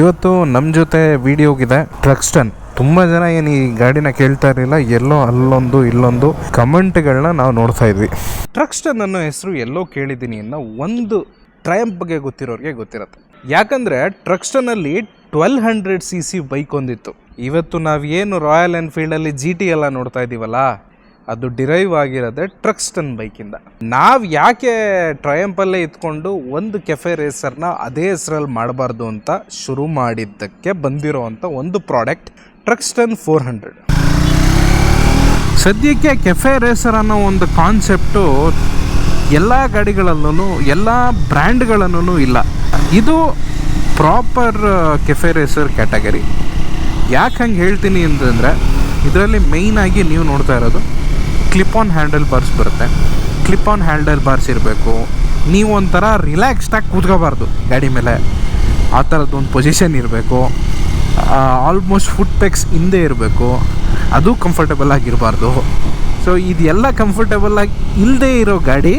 ಇವತ್ತು ನಮ್ಮ ಜೊತೆ ವಿಡಿಯೋಗಿದೆ ಟ್ರಕ್ಸ್ಟನ್ ತುಂಬ ಜನ ಏನು ಈ ಗಾಡಿನ ಕೇಳ್ತಾ ಇರಲಿಲ್ಲ, ಎಲ್ಲೋ ಅಲ್ಲೊಂದು, ಇಲ್ಲೊಂದು ಕಮೆಂಟ್ಗಳನ್ನ ನಾವು ನೋಡ್ತಾ ಇದ್ವಿ. ಟ್ರಕ್ಸ್ಟನ್ ಅನ್ನೋ ಹೆಸರು ಎಲ್ಲೋ ಕೇಳಿದ್ದೀನಿ ಅನ್ನೋ ಒಂದು ಟ್ರಯಂಪ್ ಬಗ್ಗೆ ಗೊತ್ತಿರೋರಿಗೆ ಗೊತ್ತಿರುತ್ತೆ. ಯಾಕಂದರೆ ಟ್ರಕ್ಸ್ಟನಲ್ಲಿ twelve hundred C C bike ಒಂದಿತ್ತು. ಇವತ್ತು ನಾವು ಏನು ರಾಯಲ್ ಎನ್ಫೀಲ್ಡಲ್ಲಿ ಜಿ ಟಿ ಎಲ್ಲ ನೋಡ್ತಾ ಇದ್ದೀವಲ್ಲ ಅದು ಡಿರೈವ್ ಆಗಿರೋದೆ ಟ್ರಕ್ಸ್ಟನ್ ಬೈಕಿಂದ. ನಾವು ಯಾಕೆ ಟ್ರಯಂಪಲ್ಲೇ ಇತ್ಕೊಂಡು ಒಂದು ಕೆಫೆ ರೇಸರ್ನ ಅದೇ ಹೆಸರಲ್ಲಿ ಮಾಡಬಾರ್ದು ಅಂತ ಶುರು ಮಾಡಿದ್ದಕ್ಕೆ ಬಂದಿರೋವಂಥ ಒಂದು ಪ್ರಾಡಕ್ಟ್, ಟ್ರಕ್ಸ್ಟನ್ ಫೋರ್ ಹಂಡ್ರೆಡ್. ಸದ್ಯಕ್ಕೆ ಕೆಫೆ ರೇಸರ್ ಅನ್ನೋ ಒಂದು ಕಾನ್ಸೆಪ್ಟು ಎಲ್ಲ ಗಾಡಿಗಳಲ್ಲೂ ಎಲ್ಲ ಬ್ರ್ಯಾಂಡ್ಗಳಲ್ಲೂ ಇಲ್ಲ. ಇದು ಪ್ರಾಪರ್ ಕೆಫೆ ರೇಸರ್ ಕ್ಯಾಟಗರಿ. ಯಾಕೆ ಹಂಗೆ ಹೇಳ್ತೀನಿ ಅಂತಂದರೆ, ಇದರಲ್ಲಿ ಮೇಯ್ನಾಗಿ ನೀವು ನೋಡ್ತಾ ಇರೋದು ಕ್ಲಿಪ್ ಆನ್ ಹ್ಯಾಂಡಲ್ ಬಾರ್ಸ್ ಬರುತ್ತೆ. ಕ್ಲಿಪ್ ಆನ್ ಹ್ಯಾಂಡಲ್ ಬಾರ್ಸ್ ಇರಬೇಕು. ನೀವು ಒಂಥರ ರಿಲ್ಯಾಕ್ಸ್ಡಾಗಿ ಕೂತ್ಕೋಬಾರ್ದು ಗಾಡಿ ಮೇಲೆ. ಆ ಥರದ್ದು ಒಂದು ಪೊಸಿಷನ್ ಇರಬೇಕು. ಆಲ್ಮೋಸ್ಟ್ ಫುಟ್ ಪೆಕ್ಸ್ ಹಿಂದೆ ಇರಬೇಕು. ಅದು ಕಂಫರ್ಟಬಲ್ ಆಗಿರಬಾರ್ದು. ಸೊ ಇದೆಲ್ಲ ಕಂಫರ್ಟಬಲ್ ಆಗಿ ಇಲ್ಲದೆ ಇರೋ ಗಾಡಿ,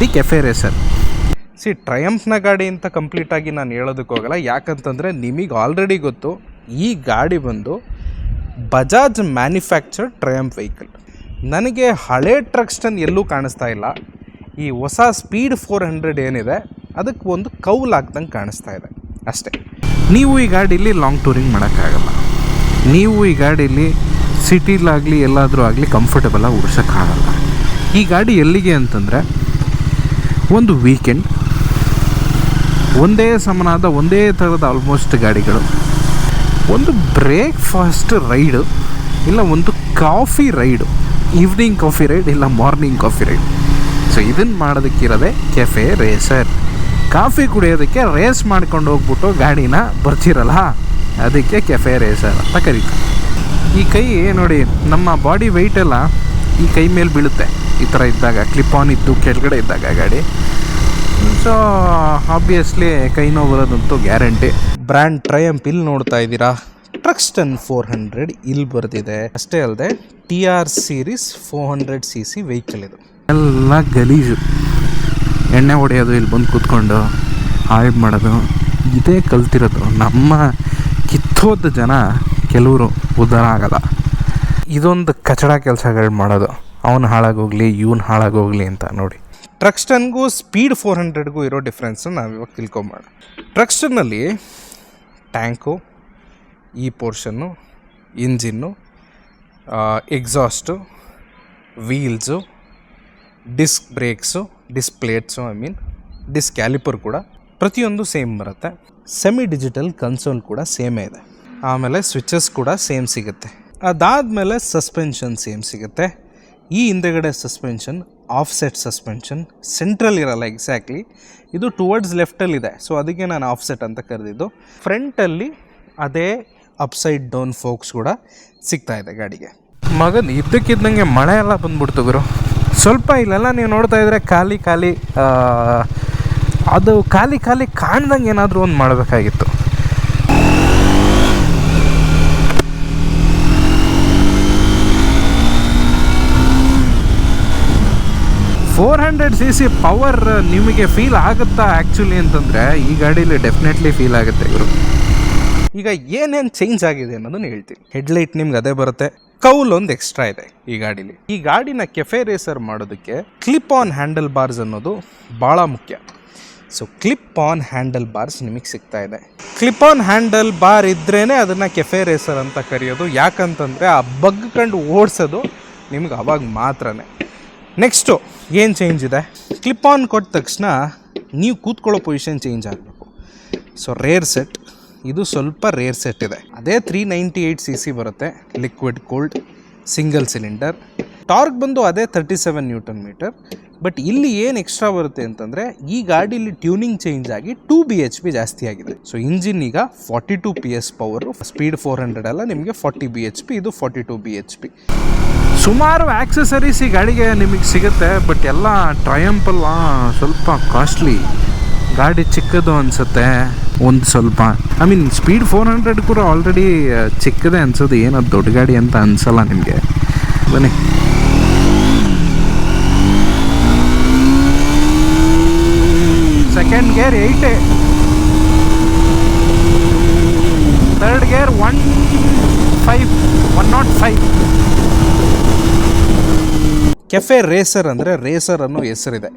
ದಿ ಕೆಫೆ ರೇಸರ್ ಸಿ ಟ್ರಯಂಫ್ನ ಗಾಡಿ ಅಂತ ಕಂಪ್ಲೀಟಾಗಿ ನಾನು ಹೇಳೋದಕ್ಕೆ ಹೋಗಲ್ಲ. ಯಾಕಂತಂದರೆ ನಿಮಗೆ ಆಲ್ರೆಡಿ ಗೊತ್ತು, ಈ ಗಾಡಿ ಬಂದು ಬಜಾಜ್ ಮ್ಯಾನುಫ್ಯಾಕ್ಚರ್ಡ್ ಟ್ರಯಂಫ್ ವೆಹಿಕಲ್ ನನಗೆ ಹಳೆ ಟ್ರಕ್ಸ್ಟನ್ ಎಲ್ಲೂ ಕಾಣಿಸ್ತಾ ಇಲ್ಲ. ಈ ಹೊಸ ಸ್ಪೀಡ್ ಫೋರ್ ಹಂಡ್ರೆಡ್ ಏನಿದೆ, ಅದಕ್ಕೆ ಒಂದು ಕೌಲ್ ಆಗ್ದಂಗೆ ಕಾಣಿಸ್ತಾ ಇದೆ. ಅಷ್ಟೇ. ನೀವು ಈ ಗಾಡೀಲಿ ಲಾಂಗ್ ಟೂರಿಂಗ್ ಮಾಡೋಕ್ಕಾಗಲ್ಲ. ನೀವು ಈ ಗಾಡೀಲಿ ಸಿಟಿಲಾಗಲಿ ಎಲ್ಲಾದರೂ ಆಗಲಿ ಕಂಫರ್ಟಬಲಾಗಿ ಓಡಿಸೋಕ್ಕಾಗಲ್ಲ. ಈ ಗಾಡಿ ಎಲ್ಲಿಗೆ ಅಂತಂದರೆ, ಒಂದು ವೀಕೆಂಡ್ ಒಂದೇ ಸಮನಾದ ಒಂದೇ ಥರದ ಆಲ್ಮೋಸ್ಟ್ ಗಾಡಿಗಳು. ಒಂದು ಬ್ರೇಕ್ಫಾಸ್ಟ್ ರೈಡು ಇಲ್ಲ, ಒಂದು coffee ride evening coffee ride ಇಲ್ಲ ಮಾರ್ನಿಂಗ್ ಕಾಫಿ ರೈಡ್ ಸೊ ಇದನ್ನು ಮಾಡೋದಕ್ಕಿರೋದೆ ಕೆಫೆ ರೇಸರ್ ಕಾಫಿ ಕುಡಿಯೋದಕ್ಕೆ ರೇಸ್ ಮಾಡ್ಕೊಂಡು ಹೋಗ್ಬಿಟ್ಟು ಗಾಡಿನ ಬರ್ತಿರಲ್ಲ, ಅದಕ್ಕೆ ಕೆಫೆ ರೇಸರ್ ಅಂತ ಕರೀತಾರೆ. ಈ ಕೈ ನೋಡಿ, ನಮ್ಮ ಬಾಡಿ ವೆಯ್ಟ್ ಎಲ್ಲ ಈ ಕೈ ಮೇಲೆ ಬೀಳುತ್ತೆ. ಈ ಥರ ಇದ್ದಾಗ ಕ್ಲಿಪ್ ಆನ್ ಇದ್ದು ಕೆಳಗಡೆ ಇದ್ದಾಗ ಗಾಡಿ. ಸೊ ಆಬ್ವಿಯಸ್ಲಿ ಕೈ ನೋವು ಬರೋದಂತೂ ಗ್ಯಾರಂಟಿ ಬ್ರ್ಯಾಂಡ್ ಟ್ರಯಂಪ್ ಇಲ್ಲಿ ನೋಡ್ತಾ ಇದ್ದೀರಾ? ಟ್ರಕ್ಸ್ಟನ್ ಫೋರ್ ಹಂಡ್ರೆಡ್ ಇಲ್ಲಿ ಬರೆದಿದೆ. ಅಷ್ಟೇ ಅಲ್ಲದೆ T R series four hundred C C vehicle ಇದು. ಎಲ್ಲ ಗಲೀಜು. ಎಣ್ಣೆ ಹೊಡೆಯೋದು ಇಲ್ಲಿ ಬಂದು ಕೂತ್ಕೊಂಡು ಹಾಳು ಮಾಡೋದು ಇದೇ ಕಲ್ತಿರೋದು. ನಮ್ಮ ಕಿತ್ತೋದ ಜನ ಕೆಲವರು ಉದ್ಧಾರ ಆಗಲ್ಲ. ಇದೊಂದು ಕಚಡ ಕೆಲಸಗಳು ಮಾಡೋದು. ಅವನು ಹಾಳಾಗೋಗ್ಲಿ ಇವನು ಹಾಳಾಗೋಗ್ಲಿ ಅಂತ ನೋಡಿ. ಟ್ರಕ್ಸ್ಟನ್ಗೂ ಸ್ಪೀಡ್ ಫೋರ್ ಹಂಡ್ರೆಡ್ಗೂ ಇರೋ ಡಿಫ್ರೆನ್ಸ್ ನಾವು ಇವಾಗ ತಿಳ್ಕೊಂಬೋಣ ಟ್ರಕ್ಸ್ಟನ್ನಲ್ಲಿ ಟ್ಯಾಂಕು ಈ portion, engine exhaust wheels disc brakes disc plates I mean disc caliper ಕೂಡ ಪ್ರತಿಯೊಂದು ಸೇಮ್ ಬರುತ್ತೆ. ಸೆಮಿ ಡಿಜಿಟಲ್ ಕನ್ಸೋಲ್ ಕೂಡ ಸೇಮೇ ಇದೆ. ಆಮೇಲೆ ಸ್ವಿಚಸ್ ಕೂಡ ಸೇಮ್ ಸಿಗುತ್ತೆ. ಅದಾದಮೇಲೆ ಸಸ್ಪೆನ್ಷನ್ ಸೇಮ್ ಸಿಗುತ್ತೆ. ಈ ಹಿಂದೆಗಡೆ suspension offset suspension central ಇರಲ್ಲ ಎಕ್ಸಾಕ್ಟ್ಲಿ ಇದು ಟುವರ್ಡ್ಸ್ ಲೆಫ್ಟಲ್ಲಿದೆ ಸೊ ಅದಕ್ಕೆ ನಾನು ಆಫ್ ಸೆಟ್ ಅಂತ ಕರೆದಿದ್ದು. ಫ್ರಂಟಲ್ಲಿ ಅದೇ ಅಪ್ಸೈಡ್ ಡೌನ್ ಫೋಕ್ಸ್ ಕೂಡ ಸಿಗ್ತಾ ಇದೆ ಗಾಡಿಗೆ. ಮಗನ್, ಇದ್ದಕ್ಕಿದ್ದಂಗೆ ಮಳೆ ಎಲ್ಲ ಬಂದ್ಬಿಡ್ತು ಗುರು. ಸ್ವಲ್ಪ ಇಲ್ಲೆಲ್ಲ ನೀವು ನೋಡ್ತಾ ಇದ್ರೆ ಖಾಲಿ ಖಾಲಿ ಅದು ಖಾಲಿ ಖಾಲಿ ಕಾಣ್ದಂಗೆ ಏನಾದರೂ ಒಂದು ಮಾಡಬೇಕಾಗಿತ್ತು. Four hundred C C power ನಿಮಗೆ ಫೀಲ್ ಆಗುತ್ತಾ ಆ್ಯಕ್ಚುಲಿ ಅಂತಂದರೆ ಈ ಗಾಡೀಲಿ ಡೆಫಿನೆಟ್ಲಿ ಫೀಲ್ ಆಗುತ್ತೆ ಇವರು ಈಗ ಏನೇನು ಚೇಂಜ್ ಆಗಿದೆ ಅನ್ನೋದನ್ನ ಹೇಳ್ತೀನಿ. ಹೆಡ್ಲೈಟ್ ನಿಮ್ಗೆ ಅದೇ ಬರುತ್ತೆ. ಕೌಲ್ ಒಂದು ಎಕ್ಸ್ಟ್ರಾ ಇದೆ ಈ ಗಾಡಿಲಿ. ಈ ಗಾಡಿನ ಕೆಫೆ ರೇಸರ್ ಮಾಡೋದಕ್ಕೆ ಕ್ಲಿಪ್ ಆನ್ ಹ್ಯಾಂಡಲ್ ಬಾರ್ಸ್ ಅನ್ನೋದು ಭಾಳ ಮುಖ್ಯ. So clip on handle bars ನಿಮಗೆ ಸಿಗ್ತಾ ಇದೆ. ಕ್ಲಿಪ್ ಆನ್ ಹ್ಯಾಂಡಲ್ ಬಾರ್ ಇದ್ರೇ ಅದನ್ನು ಕೆಫೆ ರೇಸರ್ ಅಂತ ಕರೆಯೋದು. ಯಾಕಂತಂದರೆ ಆ ಬಗ್ಗಂಡು ಓಡಿಸೋದು ನಿಮ್ಗೆ ಅವಾಗ ಮಾತ್ರನೇ. ನೆಕ್ಸ್ಟು ಏನು ಚೇಂಜ್ ಇದೆ? ಕ್ಲಿಪ್ ಆನ್ ಕೊಟ್ಟ ತಕ್ಷಣ ನೀವು ಕೂತ್ಕೊಳ್ಳೋ ಪೊಸಿಷನ್ ಚೇಂಜ್ ಆಗಬೇಕು. ಸೊ ರೇರ್ ಸೆಟ್ ಇದು ಸ್ವಲ್ಪ ರೇರ್ ಸೆಟ್ ಇದೆ. ಅದೇ three ninety eight C C ಬರುತ್ತೆ liquid cold single cylinder torque ಬಂದು ಅದೇ thirty seven newton meter but ಇಲ್ಲಿ ಏನು ಎಕ್ಸ್ಟ್ರಾ ಬರುತ್ತೆ ಅಂತಂದರೆ, ಈ ಗಾಡೀಲಿ ಟ್ಯೂನಿಂಗ್ ಚೇಂಜ್ ಆಗಿ ಟೂ ಬಿ ಎಚ್ ಪಿ ಜಾಸ್ತಿ ಆಗಿದೆ. ಸೊ ಇಂಜಿನ್ ಈಗ forty two P S power speed four hundred ಅಲ್ಲ, ನಿಮಗೆ ಫಾರ್ಟಿ ಬಿ ಎಚ್ ಪಿ ಇದು forty two B H P ಸುಮಾರು ಆಕ್ಸೆಸರೀಸ್ ಈ ಗಾಡಿಗೆ ನಿಮಗೆ ಸಿಗುತ್ತೆ ಬಟ್ ಎಲ್ಲ ಟ್ರಯಂಪಲ್ಲ ಸ್ವಲ್ಪ ಕಾಸ್ಟ್ಲಿ ಗಾಡಿ ಚಿಕ್ಕದು ಅನಿಸುತ್ತೆ. ಒಂದು ಸ್ವಲ್ಪ. I mean speed four hundred ಕೂಡ ಆಲ್ರೆಡಿ uh, ಚಿಕ್ಕದೆ ಅನ್ಸೋದು. ಏನದು ದೊಡ್ಡ ಗಾಡಿ ಅಂತ ಅನ್ಸಲ್ಲ ನಿಮಗೆ. ಬನ್ನಿ. Second gear eight third gear one five one not five cafe racer ಅಂದರೆ ರೇಸರ್ ಅನ್ನೋ ಹೆಸರಿದೆ.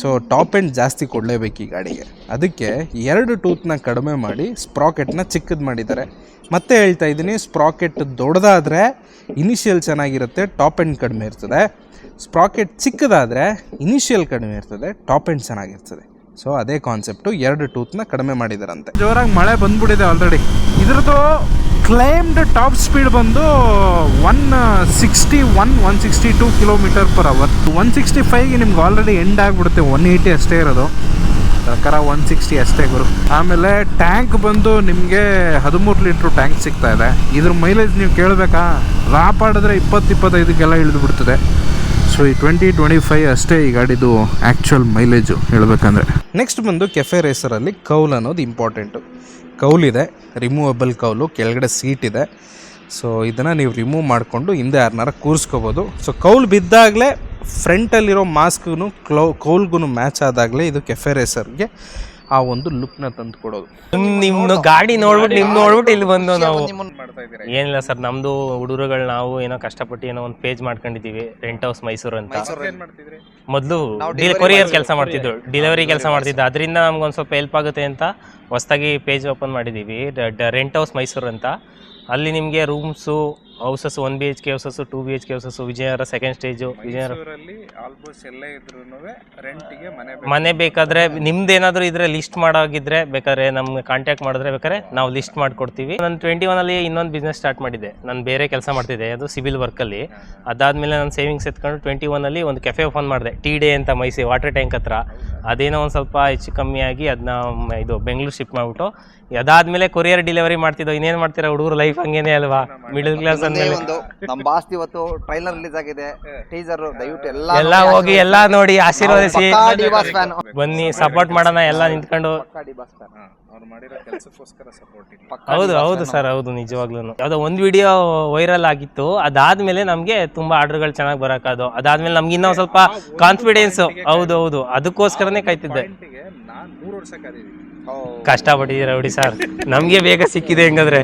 ಸೊ ಟಾಪ್ ಎಂಡ್ ಜಾಸ್ತಿ ಕೊಡಲೇಬೇಕು ಈ ಗಾಡಿಗೆ. ಅದಕ್ಕೆ ಎರಡು ಟೂತ್ನ ಕಡಿಮೆ ಮಾಡಿ ಸ್ಪ್ರಾಕೆಟ್ನ ಚಿಕ್ಕದು ಮಾಡಿದ್ದಾರೆ. ಮತ್ತೆ ಹೇಳ್ತಾ ಇದ್ದೀನಿ ಸ್ಪ್ರಾಕೆಟ್ ದೊಡ್ಡದಾದರೆ ಇನಿಷಿಯಲ್ ಚೆನ್ನಾಗಿರುತ್ತೆ ಟಾಪ್ ಎಂಡ್ ಕಡಿಮೆ ಇರ್ತದೆ. ಸ್ಪ್ರಾಕೆಟ್ ಚಿಕ್ಕದಾದರೆ ಇನಿಷಿಯಲ್ ಕಡಿಮೆ ಇರ್ತದೆ ಟಾಪ್ ಎಂಡ್ ಚೆನ್ನಾಗಿರ್ತದೆ. ಸೊ ಅದೇ ಕಾನ್ಸೆಪ್ಟು ಎರಡು ಟೂತ್ನ ಕಡಿಮೆ ಮಾಡಿದಾರಂತೆ. ಜೋರಾಗಿ ಮಳೆ ಬಂದ್ಬಿಟ್ಟಿದೆ ಆಲ್ರೆಡಿ ಇದ್ರದ್ದು ಕ್ಲೈಮ್ಡ್ ಟಾಪ್ ಸ್ಪೀಡ್ ಬಂದು one sixty one one sixty two kilometre per hour one sixty ಫೈವ್ಗೆ ನಿಮ್ಗೆ ಆಲ್ರೆಡಿ ಎಂಡ್ ಆಗಿಬಿಡುತ್ತೆ ಒನ್ ಏಯ್ಟಿ ಅಷ್ಟೇ ಇರೋದು. ಪ್ರಕಾರ ಒನ್ ಸಿಕ್ಸ್ಟಿ ಅಷ್ಟೇ ಗುರು. ಆಮೇಲೆ ಟ್ಯಾಂಕ್ ಬಂದು ನಿಮಗೆ ಹದಿಮೂರು ಲೀಟ್ರ್ ಟ್ಯಾಂಕ್ ಸಿಗ್ತಾ ಇದೆ. ಇದ್ರ ಮೈಲೇಜ್ ನೀವು ಕೇಳಬೇಕಾ? ರಾಪಾಡಿದ್ರೆ ಇಪ್ಪತ್ತು, ಇಪ್ಪತ್ತೈದಕ್ಕೆಲ್ಲ ಇಳಿದು ಬಿಡ್ತದೆ ಸೊ ಈ ಟ್ವೆಂಟಿ ಟ್ವೆಂಟಿ ಫೈವ್ ಅಷ್ಟೇ ಈ ಗಾಡಿದು ಆ್ಯಕ್ಚುಯಲ್ ಮೈಲೇಜು ಹೇಳಬೇಕಂದ್ರೆ. ನೆಕ್ಸ್ಟ್ ಬಂದು ಕೆಫೆ ರೇಸರಲ್ಲಿ ಕೌಲ್ ಅನ್ನೋದು ಇಂಪಾರ್ಟೆಂಟು ಕೌಲ್ ಇದೆ. ರಿಮೂವಬಲ್ ಕೌಲು, ಕೆಳಗಡೆ ಸೀಟ್ ಇದೆ. ಸೊ ಇದನ್ನು ನೀವು ರಿಮೂವ್ ಮಾಡಿಕೊಂಡು ಹಿಂದೆ ಯಾರನ್ನಾರ ಕೂರಿಸ್ಕೋಬೋದು. ಸೊ ಕೌಲ್ ಬಿದ್ದಾಗಲೇ ಫ್ರಂಟಲ್ಲಿರೋ ಮಾಸ್ಕ್ಗೂ ಕ್ಲೌ ಕೌಲ್ಗೂ ಮ್ಯಾಚ್ ಆದಾಗಲೇ ಇದು ಕೆಫೆ ರೇಸರ್ಗೆ ಆ ಒಂದು ಲುಕ್ನ ತಂದು ಕೊಡೋದು. ನಿಮ್ ನಿಮ್ದು ಗಾಡಿ ನೋಡ್ಬಿಟ್ಟು ನಿಮ್ ನೋಡ್ಬಿಟ್ಟು ಇಲ್ಲಿ ಬಂದು ನಾವು ಏನಿಲ್ಲ ಸರ್ ನಮ್ದು ಹುಡುಗರುಗಳು ನಾವು ಏನೋ ಕಷ್ಟಪಟ್ಟು ಏನೋ ಒಂದು ಪೇಜ್ ಮಾಡ್ಕೊಂಡಿದೀವಿ ರೆಂಟ್ ಹೌಸ್ ಮೈಸೂರು ಅಂತ. ಮೊದಲು ಕೊರಿಯರ್ ಕೆಲಸ ಮಾಡ್ತಿದ್ರು ಡೆಲಿವರಿ ಕೆಲಸ ಮಾಡ್ತಿದ್ದೆ. ಅದರಿಂದ ನಮ್ಗೊಂದು ಸ್ವಲ್ಪ ಹೆಲ್ಪ್ ಆಗುತ್ತೆ ಅಂತ ಹೊಸದಾಗಿ ಪೇಜ್ ಓಪನ್ ಮಾಡಿದ್ದೀವಿ. ರೆಂಟ್ ಹೌಸ್ ಮೈಸೂರು ಅಂತ. ಅಲ್ಲಿ ನಿಮಗೆ rooms houses one B H K houses two B H K houses Vijayanagar second stage Vijayanagar ಮೈಸೂರಲ್ಲಿ ಆಲ್ಮೋಸ್ಟ್ ಎಲ್ಲೇ ಇದ್ರೂ ರೆಂಟಿಗೆ ಮನೆ ಮನೆ ಬೇಕಾದ್ರೆ ನಿಮ್ದು ಏನಾದರೂ ಇದ್ರೆ ಲಿಸ್ಟ್ ಮಾಡೋಗಿದ್ರೆ ಬೇಕಾದ್ರೆ ನಮ್ಗೆ ಕಾಂಟ್ಯಾಕ್ಟ್ ಮಾಡಿದ್ರೆ ಬೇಕಾದ್ರೆ ನಾವು ಲಿಸ್ಟ್ ಮಾಡ್ಕೊಡ್ತೀವಿ. ನಾನು ಟ್ವೆಂಟಿ ಅಲ್ಲಿ ಇನ್ನೊಂದು ಬಿಸ್ನೆಸ್ ಸ್ಟಾರ್ಟ್ ಮಾಡಿದ್ದೆ. ನಾನು ಬೇರೆ ಕೆಲಸ ಮಾಡ್ತಿದ್ದೆ ಅದು ಸಿವಿಲ್ ವರ್ಕಲ್ಲಿ ಅದಾದ್ಮೇಲೆ ನಾನು ಸೇವಿಂಗ್ಸ್ ಎತ್ಕೊಂಡು ಟ್ವೆಂಟಿ ಅಲ್ಲಿ ಒಂದು ಕೆಫೆ ಓಪನ್ ಮಾಡಿದೆ ಟಿ ಡೇ ಅಂತ ಮೈಸಿ ವಾಟರ್ ಟ್ಯಾಂಕ್ ಹತ್ರ. ಅದೇನೋ ಒಂದು ಸ್ವಲ್ಪ ಹೆಚ್ಚು ಕಮ್ಮಿ ಆಗಿ ಅದನ್ನ ಇದು ಬೆಂಗಳೂರು ಶಿಫ್ಟ್ ಮಾಡಿಬಿಟ್ಟು ಅದಾದ್ಮೇಲೆ ಕೊರಿಯರ್ ಡೆಲಿವರಿ ಮಾಡ್ತಿದ್ದೋ ಇನ್ನೇನು ಮಾಡ್ತೀರಾ ಹುಡುಗರು ಲೈಫ್ ಹಂಗೇನೆ ಅಲ್ವಾ? ಮಿಡಲ್ ಕ್ಲಾಸ್ ಒಂದೇ ಒಂದು. ನಮ್ಮ ಬಾಸ್ ಇವತ್ತು ಟ್ರೈಲರ್ ರಿಲೀಸ್ ಆಗಿದೆ. ಟೀಸರ್ ದಯವಿಟ್ಟು ಎಲ್ಲ ಎಲ್ಲ ಹೋಗಿ ಎಲ್ಲಾ ನೋಡಿ ಆಶೀರ್ವದಿಸಿ. ಡಿವಾಸ್ ಫ್ಯಾನ್ ಬನ್ನಿ ಸಪೋರ್ಟ್ ಮಾಡೋಣ ಎಲ್ಲ ನಿಂತ್ಕೊಂಡು. ಡಿವಾಸ್ ಫ್ಯಾನ್ ಅವ್ರು ಮಾಡಿರೋ ಕೆಲಸಕ್ಕೋಸ್ಕರ ಸಪೋರ್ಟ್ ಇಲ್ಲ. ಹೌದು ಹೌದು ಸರ್ ಹೌದು ನಿಜವಾಗ್ಲೂ ಯಾವ್ದೋ ಒಂದು ವಿಡಿಯೋ ವೈರಲ್ ಆಗಿತ್ತು. ಅದಾದ್ಮೇಲೆ ನಮ್ಗೆ ತುಂಬಾ ಆರ್ಡರ್ಗಳು ಚೆನ್ನಾಗಿ ಬರಕಾದು ಅದಾದ್ಮೇಲೆ ನಮ್ಗೆ ಇನ್ನೊಂದ್ ಸ್ವಲ್ಪ ಕಾನ್ಫಿಡೆನ್ಸ್ ಹೌದು ಹೌದು. ಅದಕ್ಕೋಸ್ಕರನೇ ಕಾಯ್ತಿದ್ದೆ. ನಾನು ಮೂರು ವರ್ಷ ಕಾದಿದ್ದೀನಿ ಕಷ್ಟಪಟ್ಟಿದ್ದೀರಾ ನೋಡಿ ಸರ್. ನಮ್ಗೆ ಬೇಗ ಸಿಕ್ಕಿದೆ ಹೆಂಗಂದ್ರೆ.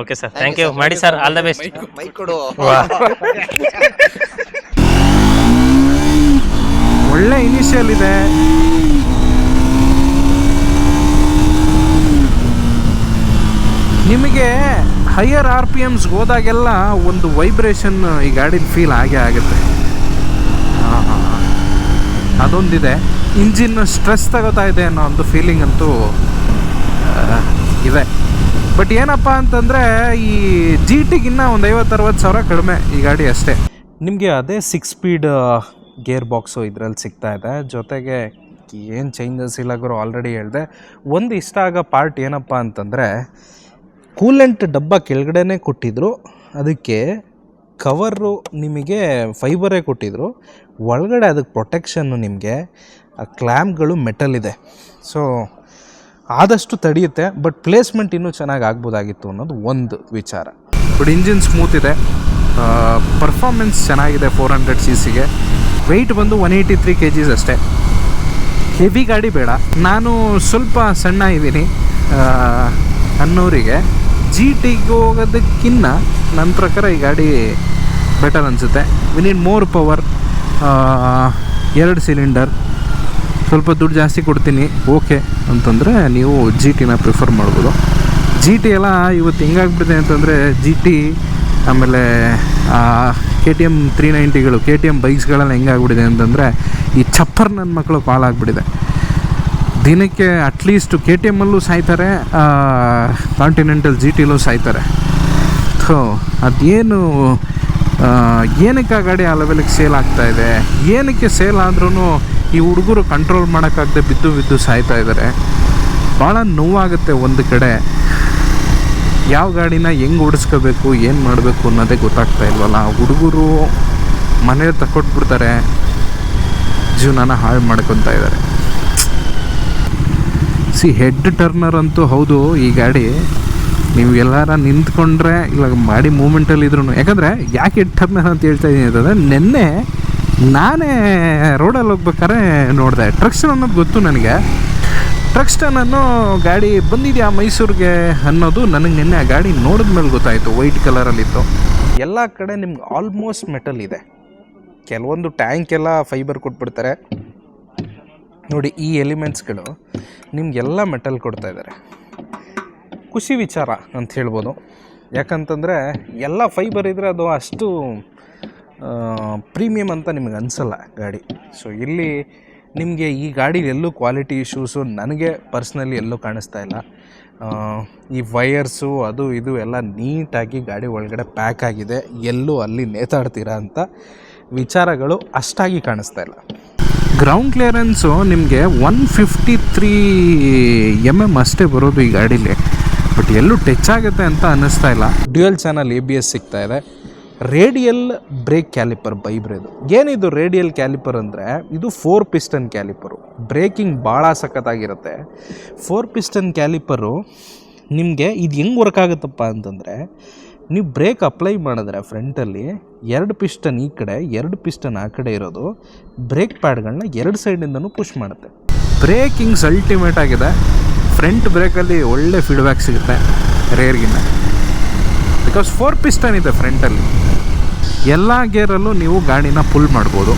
ಓಕೆ ಸರ್ ಥ್ಯಾಂಕ್ ಯು ಮಾಡಿ sir all the best mike ಕೊಡು. ಒಳ್ಳೆ ಇನಿಷಿಯಲ್ ಇದೆ. ನಿಮಗೆ ಹೈಯರ್ ಆರ್ ಪಿ ಎಮ್ಸ್ಗೆ ಹೋದಾಗೆಲ್ಲ ಒಂದು ವೈಬ್ರೇಷನ್ ಈ ಗಾಡಿನ ಫೀಲ್ ಆಗೇ ಆಗುತ್ತೆ. ಅದೊಂದಿದೆ. ಇಂಜಿನ್ ಸ್ಟ್ರೆಸ್ ತಗೋತಾ ಇದೆ ಅನ್ನೋ ಒಂದು ಫೀಲಿಂಗ್ ಅಂತೂ ಆ, ಇದೆ. ಬಟ್ ಏನಪ್ಪ ಅಂತಂದರೆ ಈ ಜಿ ಟಿಗಿನ್ನ ಒಂದು ಐವತ್ತು ಅರವತ್ತು ಸಾವಿರ ಕಡಿಮೆ ಈ ಗಾಡಿ ಅಷ್ಟೇ. ನಿಮಗೆ ಅದೇ ಸಿಕ್ಸ್ ಸ್ಪೀಡ್ ಗೇರ್ ಬಾಕ್ಸು ಇದರಲ್ಲಿ ಸಿಗ್ತಾ ಇದೆ. ಜೊತೆಗೆ ಏನು ಚೇಂಜಸ್ ಇಲ್ಲ ಗುರು ಆಲ್ರೆಡಿ ಹೇಳಿದೆ. ಒಂದು ಇಷ್ಟ ಆಗೋ ಪಾರ್ಟ್ ಏನಪ್ಪ ಅಂತಂದರೆ ಕೂಲೆಂಟ್ ಡಬ್ಬ ಕೆಳಗಡೆನೇ ಕೊಟ್ಟಿದ್ರು. ಅದಕ್ಕೆ ಕವರು ನಿಮಗೆ ಫೈಬರೇ ಕೊಟ್ಟಿದ್ರು. ಒಳಗಡೆ ಅದಕ್ಕೆ ಪ್ರೊಟೆಕ್ಷನ್ನು ನಿಮಗೆ, ಆ ಕ್ಲ್ಯಾಂಪ್ಗಳು ಮೆಟಲ್ ಇದೆ. ಸೊ ಆದಷ್ಟು ತಡೆಯುತ್ತೆ ಬಟ್ ಪ್ಲೇಸ್ಮೆಂಟ್ ಇನ್ನೂ ಚೆನ್ನಾಗಿ ಆಗ್ಬೋದಾಗಿತ್ತು ಅನ್ನೋದು ಒಂದು ವಿಚಾರ. ಬಟ್ ಇಂಜಿನ್ ಸ್ಮೂತ್ ಇದೆ. ಪರ್ಫಾರ್ಮೆನ್ಸ್ ಚೆನ್ನಾಗಿದೆ ಫೋರ್ ಹಂಡ್ರೆಡ್ ಸಿ ಸಿಗೆ ವೆಯ್ಟ್ ಬಂದು one eighty three K Gs ಅಷ್ಟೇ. ಹೆವಿ ಗಾಡಿ ಬೇಡ. ನಾನು ಸ್ವಲ್ಪ ಸಣ್ಣ ಇದ್ದೀನಿ ಅನ್ನೋರಿಗೆ ಜಿ ಟಿಗೆ ಹೋಗೋದಕ್ಕಿನ್ನ ನನ್ನ ಪ್ರಕಾರ ಈ ಗಾಡಿ ಬೆಟರ್ ಅನಿಸುತ್ತೆ. ವಿನ್ ಮೋರ್ ಪವರ್ ಎರಡು ಸಿಲಿಂಡರ್ ಸ್ವಲ್ಪ ದುಡ್ಡು ಜಾಸ್ತಿ ಕೊಡ್ತೀನಿ, ಓಕೆ ಅಂತಂದರೆ ನೀವು ಜಿ ಟಿನ ಪ್ರಿಫರ್ ಮಾಡ್ಬೋದು. ಜಿ ಟಿ ಎಲ್ಲ ಇವತ್ತು ಹೆಂಗಾಗ್ಬಿಟ್ಟಿದೆ ಅಂತಂದರೆ ಜಿ ಟಿ ಆಮೇಲೆ ಕೆ ಟಿ ಎಂ ತ್ರೀ ನೈಂಟಿಗಳು ಕೆ ಟಿ ಎಂ ಬೈಕ್ಸ್ಗಳೆಲ್ಲ ಹೆಂಗಾಗ್ಬಿಟ್ಟಿದೆ ಅಂತಂದರೆ ಈ ಚಪ್ಪರ್ ನನ್ನ ಮಕ್ಕಳು ಪಾಲಾಗ್ಬಿಟ್ಟಿದೆ. ದಿನಕ್ಕೆ ಅಟ್ಲೀಸ್ಟ್ ಕೆ ಟಿ ಎಮ್ಮಲ್ಲೂ ಸಾಯ್ತಾರೆ ಕಾಂಟಿನೆಂಟಲ್ ಜಿ ಟಿಲೂ ಸಾಯ್ತಾರೆ. ಸೊ ಅದೇನು ಏನಕ್ಕೆ ಆ ಗಾಡಿ ಆ ಲೆವೆಲಿಗೆ ಸೇಲ್ ಆಗ್ತಾ ಇದೆ? ಏನಕ್ಕೆ ಸೇಲ್ ಆದ್ರೂ ಈ ಹುಡುಗರು ಕಂಟ್ರೋಲ್ ಮಾಡೋಕ್ಕಾಗದೆ ಬಿದ್ದು ಬಿದ್ದು ಸಾಯ್ತಾ ಇದ್ದಾರೆ ಭಾಳ ನೋವಾಗುತ್ತೆ ಒಂದು ಕಡೆ. ಯಾವ ಗಾಡಿನ ಹೆಂಗೆ ಓಡಿಸ್ಕೋಬೇಕು, ಏನು ಮಾಡಬೇಕು ಅನ್ನೋದೇ ಗೊತ್ತಾಗ್ತಾ ಇಲ್ವಲ್ಲ. ಹುಡುಗರು ಮನೇಲಿ ತಕೊಟ್ಬಿಡ್ತಾರೆ ಜೀವನನ ಹಾಳು ಮಾಡ್ಕೊತಾ ಇದ್ದಾರೆ ಸಿ ಹೆಡ್ ಟರ್ನರ್ ಅಂತೂ ಹೌದು, ಈ ಗಾಡಿ ನೀವು ಎಲ್ಲಾರ ನಿಂತ್ಕೊಂಡ್ರೆ ಇಲ್ಲ ಮಾಡಿ ಮೂಮೆಂಟಲ್ಲಿ ಇದ್ರು ಯಾಕಂದರೆ, ಯಾಕೆ ಹೆಡ್ ಟರ್ನರ್ ಅಂತ ಹೇಳ್ತಾ ಇದ್ದೀನಿ ಅಂತಂದರೆ, ನಿನ್ನೆ ನಾನೇ ರೋಡಲ್ಲಿ ಹೋಗ್ಬೇಕಾದ್ರೆ ನೋಡಿದೆ. ಟ್ರಕ್ಸ್ ಅನ್ನೋದು ಗೊತ್ತು ನನಗೆ. ಟ್ರಕ್ಸ್ಟನ್ ಅನ್ನೋ ಗಾಡಿ ಬಂದಿದೆಯಾ ಮೈಸೂರಿಗೆ ಅನ್ನೋದು ನನಗೆ ನಿನ್ನೆ ಆ ಗಾಡಿ ನೋಡಿದ ಮೇಲೆ ಗೊತ್ತಾಯಿತು ವೈಟ್ ಕಲರಲ್ಲಿತ್ತು ಎಲ್ಲ ಕಡೆ ನಿಮ್ಗೆ ಆಲ್ಮೋಸ್ಟ್ ಮೆಟಲ್ ಇದೆ. ಕೆಲವೊಂದು ಟ್ಯಾಂಕ್ ಎಲ್ಲ ಫೈಬರ್ ಕೊಟ್ಬಿಡ್ತಾರೆ. ನೋಡಿ, ಈ ಎಲಿಮೆಂಟ್ಸ್ಗಳು ನಿಮಗೆಲ್ಲ ಮೆಟಲ್ ಕೊಡ್ತಾ ಇದ್ದಾರೆ ಖುಷಿ ವಿಚಾರ ಅಂತ ಹೇಳ್ಬೋದು. ಯಾಕಂತಂದರೆ, ಎಲ್ಲ ಫೈಬರ್ ಇದ್ದರೆ ಅದು ಅಷ್ಟು ಪ್ರೀಮಿಯಮ್ ಅಂತ ನಿಮಗೆ ಅನಿಸಲ್ಲ ಗಾಡಿ. ಸೊ ಇಲ್ಲಿ ನಿಮಗೆ ಈ ಗಾಡಿ ಎಲ್ಲೂ ಕ್ವಾಲಿಟಿ ಇಶ್ಯೂಸು ನನಗೆ ಪರ್ಸ್ನಲಿ ಎಲ್ಲೂ ಕಾಣಿಸ್ತಾ ಇಲ್ಲ. ಈ ವಯರ್ಸು ಅದು ಇದು ಎಲ್ಲ ನೀಟಾಗಿ ಗಾಡಿ ಒಳಗಡೆ ಪ್ಯಾಕ್ ಆಗಿದೆ. ಎಲ್ಲೂ ಅಲ್ಲಿ ನೇತಾಡ್ತೀರಾ ಅಂತ ವಿಚಾರಗಳು ಅಷ್ಟಾಗಿ ಕಾಣಿಸ್ತಾ ಇಲ್ಲ. ಗ್ರೌಂಡ್ ಕ್ಲಿಯರೆನ್ಸು ನಿಮಗೆ one fifty three M M ಅಷ್ಟೇ ಬರೋದು ಈ ಗಾಡೀಲಿ. ಬಟ್ ಎಲ್ಲೂ ಟಚ್ ಆಗುತ್ತೆ ಅಂತ ಅನ್ನಿಸ್ತಾ ಇಲ್ಲ. Dual channel A B S ಸಿಗ್ತಾ ಇದೆ. ರೇಡಿಯಲ್ ಬ್ರೇಕ್ ಕ್ಯಾಲಿಪರ್ ಬೈಬ್ರೇದು ಏನಿದು ರೇಡಿಯಲ್ ಕ್ಯಾಲಿಪರ್ ಅಂದರೆ? ಇದು ಫೋರ್ ಪಿಸ್ಟನ್ ಕ್ಯಾಲಿಪರು. ಬ್ರೇಕಿಂಗ್ ಭಾಳ ಸಖತ್ತಾಗಿರುತ್ತೆ. ಫೋರ್ ಪಿಸ್ಟನ್ ಕ್ಯಾಲಿಪರು ನಿಮಗೆ ಇದು ಹೆಂಗೆ ವರ್ಕ್ ಆಗುತ್ತಪ್ಪ ಅಂತಂದರೆ, ನೀವು ಬ್ರೇಕ್ ಅಪ್ಲೈ ಮಾಡಿದ್ರೆ ಫ್ರಂಟಲ್ಲಿ ಎರಡು ಪಿಸ್ಟನ್ ಈ ಕಡೆ, ಎರಡು ಪಿಸ್ಟನ್ ಆ ಕಡೆ ಇರೋದು, ಬ್ರೇಕ್ ಪ್ಯಾಡ್ಗಳನ್ನ ಎರಡು ಸೈಡಿಂದನೂ ಪುಷ್ ಮಾಡುತ್ತೆ. ಬ್ರೇಕಿಂಗ್ಸ್ ಅಲ್ಟಿಮೇಟ್ ಆಗಿದೆ. ಫ್ರಂಟ್ ಬ್ರೇಕಲ್ಲಿ ಒಳ್ಳೆ ಫೀಡ್ಬ್ಯಾಕ್ ಸಿಗುತ್ತೆ ರೇರ್ಗಿನ್ನ ಬಿಕಾಸ್ ಫೋರ್ ಪಿಸ್ಟನ್ ಇದೆ ಫ್ರಂಟಲ್ಲಿ ಎಲ್ಲ ಗೇರಲ್ಲೂ ನೀವು ಗಾಡಿನ ಪುಲ್ ಮಾಡ್ಬೋದು.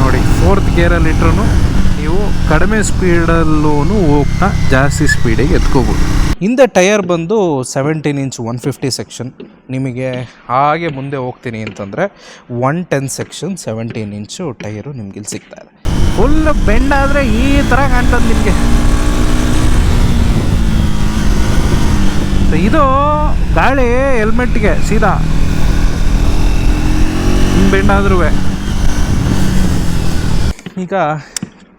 ನೋಡಿ ಫೋರ್ತ್ ಗೇರಲ್ಲಿ ಇಟ್ರೂ ನೀವು ಕಡಿಮೆ ಸ್ಪೀಡಲ್ಲೂ ಹೋಗ್ತಾ ಜಾಸ್ತಿ ಸ್ಪೀಡಿಗೆ ಎತ್ಕೋಬೋದು. ಹಿಂದೆ ಟಯರ್ ಬಂದು seventeen inch one fifty section ನಿಮಗೆ ಹಾಗೆ ಮುಂದೆ ಹೋಗ್ತೀನಿ ಅಂತಂದರೆ one ten section seventeen inch tyre ನಿಮ್ಗೆ ಇಲ್ಲಿ ಸಿಗ್ತಾ ಇದೆ. ಫುಲ್ ಬೆಂಡ್ ಆದರೆ ಈ ಥರ ಕಾಣ್ತದೆ ನಿಮಗೆ. ಇದು ಗಾಳಿ ಹೆಲ್ಮೆಟ್ಗೆ ಸೀದಾ ಹಿಂಗೆ ಬೆಂಡ್ ಆದ್ರೂ ಈಗ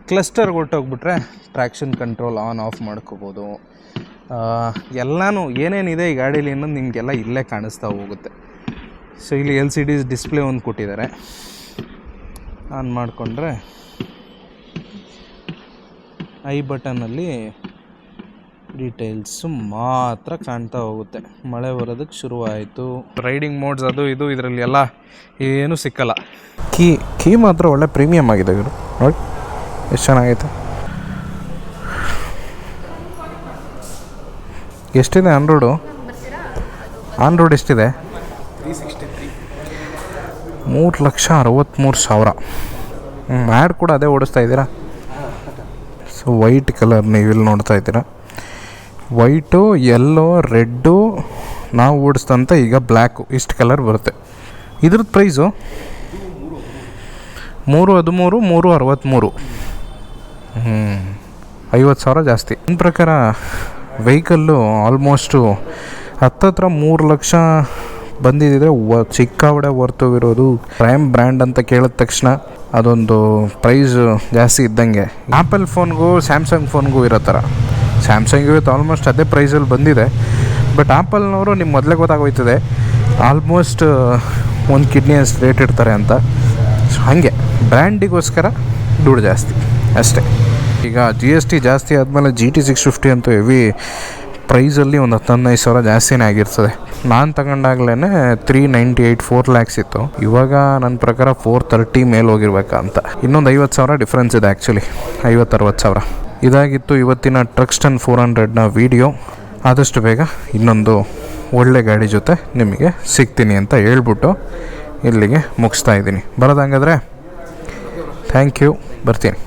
ಕ್ಲಸ್ಟರ್ ಕೊಟ್ಟೋಗ್ಬಿಟ್ರೆ ಟ್ರ್ಯಾಕ್ಷನ್ ಕಂಟ್ರೋಲ್ ಆನ್ ಆಫ್ ಮಾಡ್ಕೋಬೋದು. ಎಲ್ಲನೂ ಏನೇನಿದೆ ಈ ಗಾಡೀಲಿ ಅನ್ನೋದು ನಿಮಗೆಲ್ಲ ಇಲ್ಲೇ ಕಾಣಿಸ್ತಾ ಹೋಗುತ್ತೆ. ಸೊ ಇಲ್ಲಿ ಎಲ್ ಸಿ ಡಿಸ್ ಡಿಸ್ಪ್ಲೇ ಒಂದು ಕೊಟ್ಟಿದ್ದಾರೆ. ಆನ್ ಮಾಡಿಕೊಂಡ್ರೆ ಐ ಬಟನಲ್ಲಿ ಡೀಟೇಲ್ಸು ಮಾತ್ರ ಕಾಣ್ತಾ ಹೋಗುತ್ತೆ. ಮಳೆ ಬರೋದಕ್ಕೆ ಶುರುವಾಯಿತು. ರೈಡಿಂಗ್ ಮೋಡ್ಸ್ ಅದು ಇದು ಇದರಲ್ಲಿ ಎಲ್ಲ ಏನೂ ಸಿಕ್ಕಲ್ಲ. ಕೀ ಕೀ ಮಾತ್ರ ಒಳ್ಳೆ ಪ್ರೀಮಿಯಮ್ ಆಗಿದೆ ಇವರು. ನೋಡಿ ಎಷ್ಟು ಚೆನ್ನಾಗೈತೆ. ಎಷ್ಟಿದೆ ಆನ್ ರೋಡು ಆನ್ ರೋಡ್ ಎಷ್ಟಿದೆ? ಮೂರು ಲಕ್ಷ ಅರವತ್ತ್ಮೂರು ಸಾವಿರ. ಆ್ಯಡ್ ಕೂಡ ಅದೇ ಓಡಿಸ್ತಾ ಇದ್ದೀರಾ? ಸೊ ವೈಟ್ ಕಲರ್ ನೀವು ಇಲ್ಲಿ ನೋಡ್ತಾ ಇದ್ದೀರಾ? ವೈಟು ಯೆಲ್ಲೋ ರೆಡ್ಡು ನಾವು ಓಡಿಸ್ದಂತ ಈಗ ಬ್ಲ್ಯಾಕು, ಇಷ್ಟು ಕಲರ್ ಬರುತ್ತೆ. ಇದ್ರದ್ದು ಪ್ರೈಸು ಮೂರು ಹದಿಮೂರು, ಮೂರು ಅರವತ್ತ್ಮೂರು ಹ್ಞೂ ಐವತ್ತು ಸಾವಿರ ಜಾಸ್ತಿ. ನನ್ನ ಪ್ರಕಾರ ವೆಹಿಕಲ್ಲು ಆಲ್ಮೋಸ್ಟು ಹತ್ತತ್ರ ಮೂರು ಲಕ್ಷ ಬಂದಿದ್ದರೆ ವ, ಚಿಕ್ಕಾವಡೆ ಇರೋದು ಪ್ರೈಮ್ ಬ್ರ್ಯಾಂಡ್ ಅಂತ ಕೇಳಿದ ತಕ್ಷಣ ಅದೊಂದು ಪ್ರೈಸ್ ಜಾಸ್ತಿ ಇದ್ದಂಗೆ. ಆ್ಯಪಲ್ ಫೋನ್ಗೂ ಸ್ಯಾಮ್ಸಂಗ್ ಫೋನ್ಗೂ ಇರೋ ಥರ. ಸ್ಯಾಮ್ಸಂಗ್ ಇವತ್ತು ಆಲ್ಮೋಸ್ಟ್ ಅದೇ ಪ್ರೈಸಲ್ಲಿ ಬಂದಿದೆ. ಬಟ್ ಆ್ಯಪಲ್ನವರು ನಿಮ್ಗೆ ಮೊದಲೇ ಗೊತ್ತಾಗೋಯ್ತದೆ. ಆಲ್ಮೋಸ್ಟ್ ಒಂದು ಕಿಡ್ನಿ ಅಷ್ಟು ರೇಟ್ ಇಡ್ತಾರೆ ಅಂತ. ಸೊ ಹಾಗೆ. ಬ್ರ್ಯಾಂಡಿಗೋಸ್ಕರ ದುಡ್ಡು ಜಾಸ್ತಿ. ಅಷ್ಟೇ. ಈಗ ಜಿ ಎಸ್ ಟಿ ಜಾಸ್ತಿ ಆದಮೇಲೆ ಜಿ ಟಿ ಸಿಕ್ಸ್ ಫಿಫ್ಟಿ ಅಂತೂ ಹೆವಿ ಪ್ರೈಸಲ್ಲಿ ಒಂದು ಹತ್ತೊಂದೈದು ಸಾವಿರ ಜಾಸ್ತಿನೇ ಆಗಿರ್ತದೆ. ನಾನು ತಗೊಂಡಾಗ್ಲೇ three ninety eight four lakhs ಇತ್ತು. ಇವಾಗ ನನ್ನ ಪ್ರಕಾರ ಫೋರ್ ತರ್ಟಿ ಮೇಲೆ ಹೋಗಿರ್ಬೇಕಂತ. ಇನ್ನೊಂದು ಐವತ್ತು ಸಾವಿರ ಡಿಫ್ರೆನ್ಸ್ ಇದೆ ಆ್ಯಕ್ಚುಲಿ ಐವತ್ತರವತ್ತು ಸಾವಿರ. ಇದಾಗಿತ್ತು ಇವತ್ತಿನ ಟ್ರಕ್ಸ್ಟನ್ ಫೋರ್ ಹಂಡ್ರೆಡ್ನ ವೀಡಿಯೋ. ಆದಷ್ಟು ಬೇಗ ಇನ್ನೊಂದು ಒಳ್ಳೆ ಗಾಡಿ ಜೊತೆ ನಿಮಗೆ ಸಿಗ್ತೀನಿ ಅಂತ ಹೇಳ್ಬಿಟ್ಟು ಇಲ್ಲಿಗೆ ಮುಗಿಸ್ತಾ ಇದ್ದೀನಿ. ಬರೋದಂಗಾದ್ರೆ ಥ್ಯಾಂಕ್ ಯು ಬರ್ತೀನಿ.